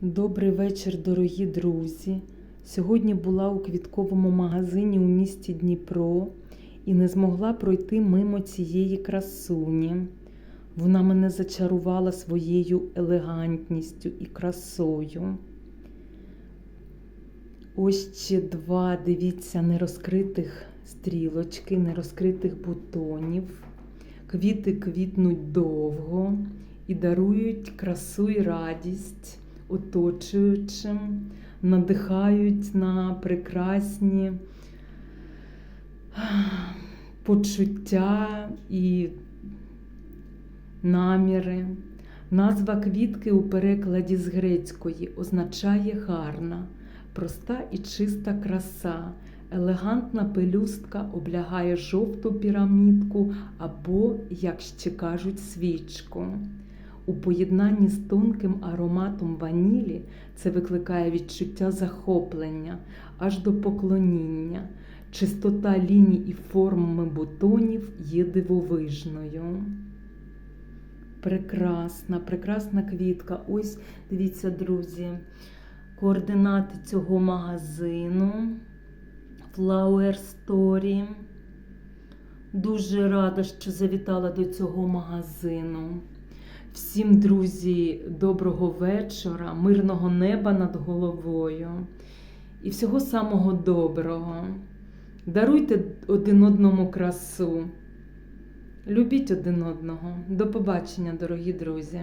Добрий вечір, дорогі друзі. Сьогодні була у квітковому магазині у місті Дніпро і не змогла пройти мимо цієї красуні. Вона мене зачарувала своєю елегантністю і красою. Ось ще два, дивіться, нерозкритих стрілочки, нерозкритих бутонів. Квіти квітнуть довго і дарують красу і радість оточуючим, надихають на прекрасні почуття і наміри. Назва квітки у перекладі з грецької означає гарна, проста і чиста краса. Елегантна пелюстка облягає жовту пірамідку або, як ще кажуть, свічку. У поєднанні з тонким ароматом ванілі це викликає відчуття захоплення аж до поклоніння. Чистота ліній і форми бутонів є дивовижною. Прекрасна, прекрасна квітка. Ось дивіться, друзі, координати цього магазину. Flower Story. Дуже рада, що завітала до цього магазину. Всім, друзі, доброго вечора, мирного неба над головою і всього самого доброго. Даруйте один одному красу. Любіть один одного. До побачення, дорогі друзі!